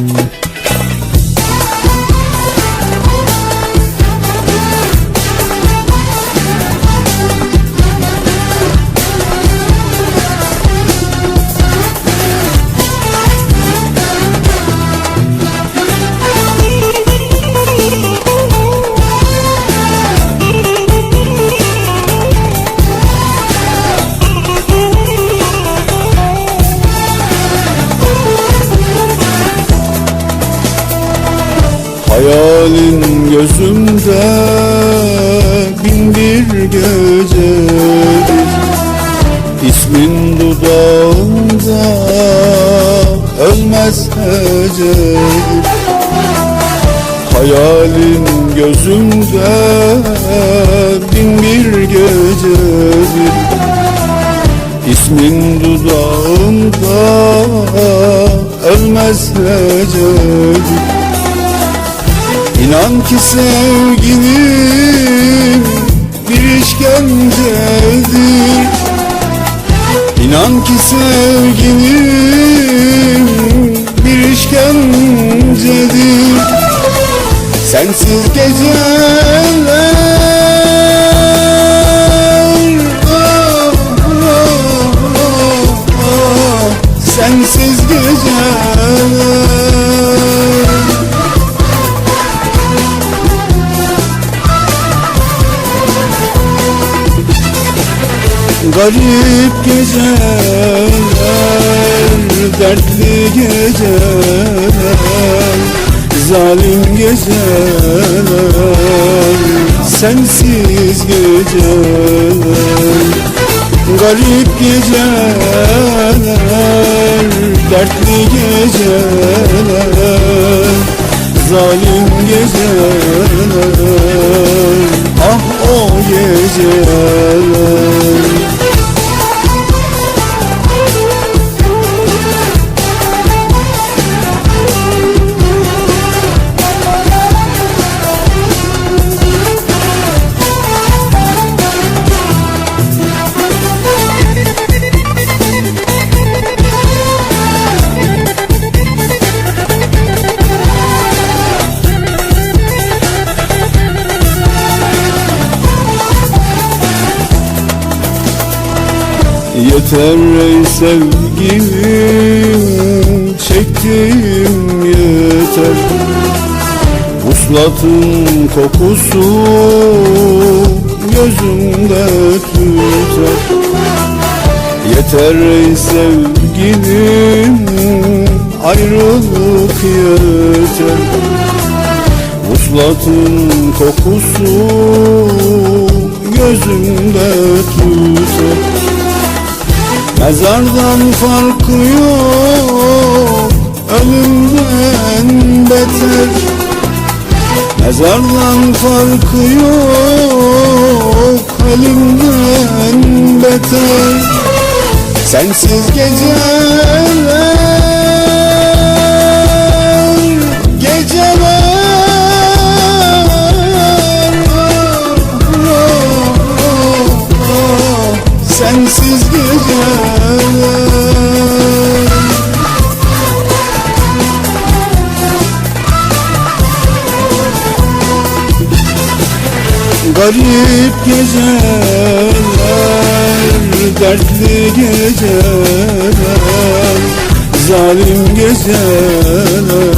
Hayalin gözümde bin bir gecedir İsmin dudağımda ölmez hecedir Hayalin gözümde bin bir gecedir İsmin dudağımda ölmez hecedir İnan ki sevgilim bir işkencedir İnan ki sevgilim bir işkencedir Sensiz geceler ah, ah, ah, ah, Sensiz geceler Garip geceler, dertli geceler Zalim geceler, sensiz geceler. Garip geceler, dertli geceler Zalim geceler, ah o geceler Yeter ey sevgilim Çektiğim yeter. Vuslatın kokusu Gözümde tüter Yeter ey sevgilim Ayrılık yeter. Vuslatın kokusu Gözümde tüter Mezardan farkı yok Ölümden beter. Mezardan farkı yok Ölümden beter. Sensiz geceler Geceler Garip geceler, dertli geceler Zalim geceler,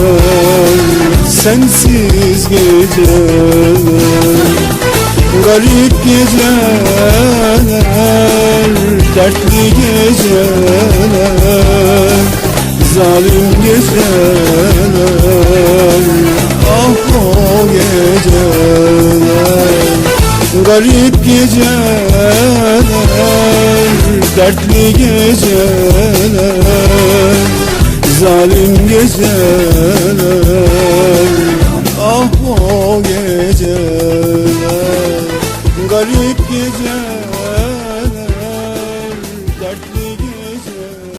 sensiz geceler. Garip geceler, dertli geceler Zalim geceler, Garip geceler, dertli geceler Zalim geceler, ah o geceler Garip geceler.